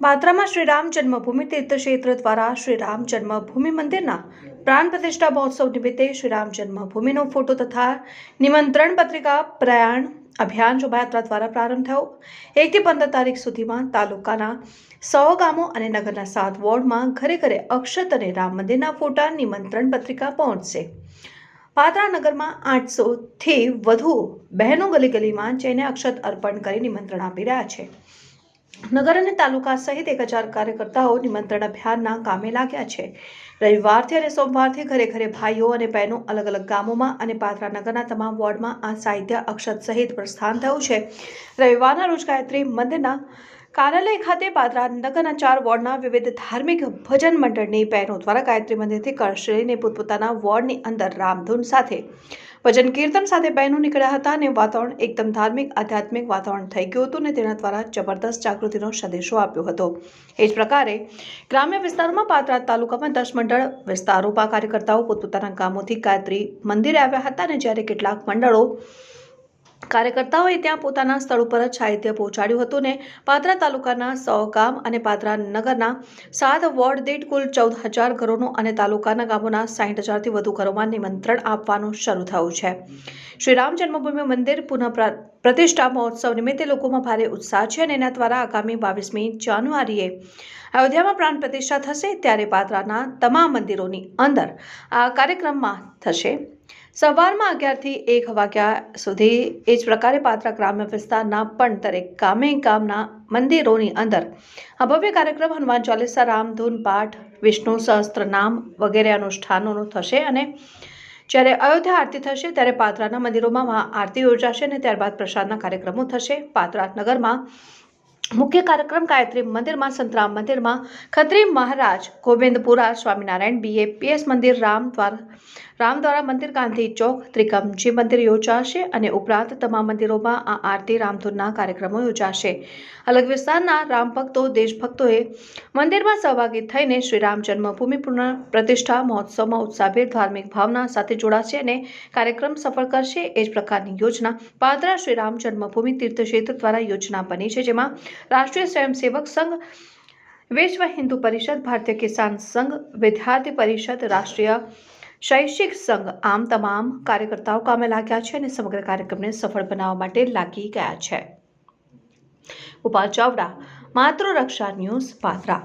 પાત્રામાં શ્રીરામ જન્મભૂમિ તીર્થક્ષેત્ર દ્વારા શ્રીરામ જન્મભૂમિ મંદિરના પ્રાણ પ્રતિષ્ઠા મહોત્સવ નિમિત્તે શ્રીરામ જન્મભૂમિનો ફોટો તથા નિમંત્રણ પત્રિકા પ્રયાણ અભિયાન શોભાયાત્રા દ્વારા પ્રારંભ થયો. એકથી પંદર તારીખ સુધીમાં તાલુકાના સો ગામો અને નગરના સાત વોર્ડમાં ઘરે ઘરે અક્ષત અને રામ મંદિરના ફોટા, નિમંત્રણ પત્રિકા પહોંચશે. પાત્રા નગરમાં આઠસોથી વધુ બહેનો ગલી ગલીમાં જઈને અક્ષત અર્પણ કરી નિમંત્રણ આપી રહ્યા છે. નગર અને તાલુકા સહિત એક હજાર કાર્યકર્તાઓ નિમંત્રણ અભિયાનના કામે લાગ્યા છે. રવિવારથી અને સોમવારથી ઘરે ઘરે ભાઈઓ અને બહેનો અલગ અલગ ગામોમાં અને પાત્રા નગરના તમામ વોર્ડમાં આ સાહિત્ય અક્ષત સહિત પ્રસ્થાન થયું છે. રવિવારના રોજ ગાયત્રી મંદિરના કાર્યાલય ખાતે પાદરા નગરના ચાર વોર્ડના વિવિધ ધાર્મિક ભજન મંડળની બહેનો દ્વારા ગાયત્રી મંદિરથી કળશ લઈને પોતપોતાના વોર્ડની અંદર રામધૂન સાથે ભજન કીર્તન સાથે બહેનો નીકળ્યા હતા અને વાતાવરણ એકદમ ધાર્મિક, આધ્યાત્મિક વાતાવરણ થઈ ગયું હતું અને તેના દ્વારા જબરદસ્ત જાગૃતિનો સંદેશો આપ્યો હતો. એ જ પ્રકારે ગ્રામ્ય વિસ્તારમાં પાત્રા તાલુકામાં દસ મંડળ વિસ્તારોમાં કાર્યકર્તાઓ પોતપોતાના ગામોથી ગાયત્રી મંદિરે આવ્યા હતા અને જ્યારે કેટલાક મંડળો કાર્યકર્તાઓએ ત્યાં પોતાના સ્થળ ઉપર જ સાહિત્ય પહોંચાડ્યું હતું ને પાત્રા તાલુકાના સો ગામ અને પાત્રા નગરના સાત વોર્ડ દીઠ કુલ ચૌદ હજાર ઘરોનું અને તાલુકાના ગામોના સાઠ હજારથી વધુ ઘરોમાં નિમંત્રણ આપવાનું શરૂ થયું છે. શ્રી રામ જન્મભૂમિ મંદિર પુનઃ પ્રતિષ્ઠા મહોત્સવ નિમિત્તે લોકોમાં ભારે ઉત્સાહ છે અને એના દ્વારા આગામી બાવીસમી જાન્યુઆરીએ અયોધ્યામાં પ્રાણ પ્રતિષ્ઠા થશે ત્યારે પાત્રાના તમામ મંદિરોની અંદર આ કાર્યક્રમમાં થશે. સવારમાં અગિયારથી એક વાગ્યા સુધી એ જ પ્રકારે પાત્રા ગ્રામ્ય વિસ્તારના પણ દરેક ગામે ગામના મંદિરોની અંદર આ ભવ્ય કાર્યક્રમ હનુમાન ચાલીસા રામધૂન પાઠ, વિષ્ણુ સહસ્ત્ર નામ વગેરે અનુષ્ઠાનોનું થશે અને જ્યારે અયોધ્યા આરતી થશે ત્યારે પાત્રાના મંદિરોમાં આરતી યોજાશે અને ત્યારબાદ પ્રસાદના કાર્યક્રમો થશે. પાત્રા નગરમાં મુખ્ય કાર્યક્રમ ગાયત્રી મંદિરમાં, સંતરામ મંદિરમાં, ખત્રી મહારાજ, ગોવિંદપુરા સ્વામિનારાયણ બીએપીએસ મંદિર, રામ દ્વાર રામદ્વારા મંદિર ગાંધી ચોક ત્રિકમજી મંદિર યોજાશે અને ઉપરાંત તમામ મંદિરોમાં આ આરતી રામધૂનના કાર્યક્રમો યોજાશે. અલગ વિસ્તારના રામ ભક્તો, દેશભક્તોએ મંદિરમાં સહભાગી થઈને શ્રી રામ જન્મભૂમિ પુનઃ પ્રતિષ્ઠા મહોત્સવમાં ઉત્સાહભેર ધાર્મિક ભાવના સાથે જોડાશે અને કાર્યક્રમ સફળ કરશે. એ જ પ્રકારની યોજના પાદરા શ્રી રામ જન્મભૂમિ તીર્થક્ષેત્ર દ્વારા યોજના બની છે, જેમાં રાષ્ટ્રીય સ્વયંસેવક સંઘ, વિશ્વ હિન્દુ પરિષદ, ભારતીય કિસાન સંઘ, વિદ્યાર્થી પરિષદ, રાષ્ટ્રીય શૈક્ષિક સંઘ આમ તમામ કાર્યકર્તાઓ કામે લાગ્યા છે અને સમગ્ર કાર્યક્રમને સફળ બનાવવા માટે લાગી ગયા છે. ઉપાલ ચાવડા, માતૃરક્ષા ન્યૂઝ પાત્રા.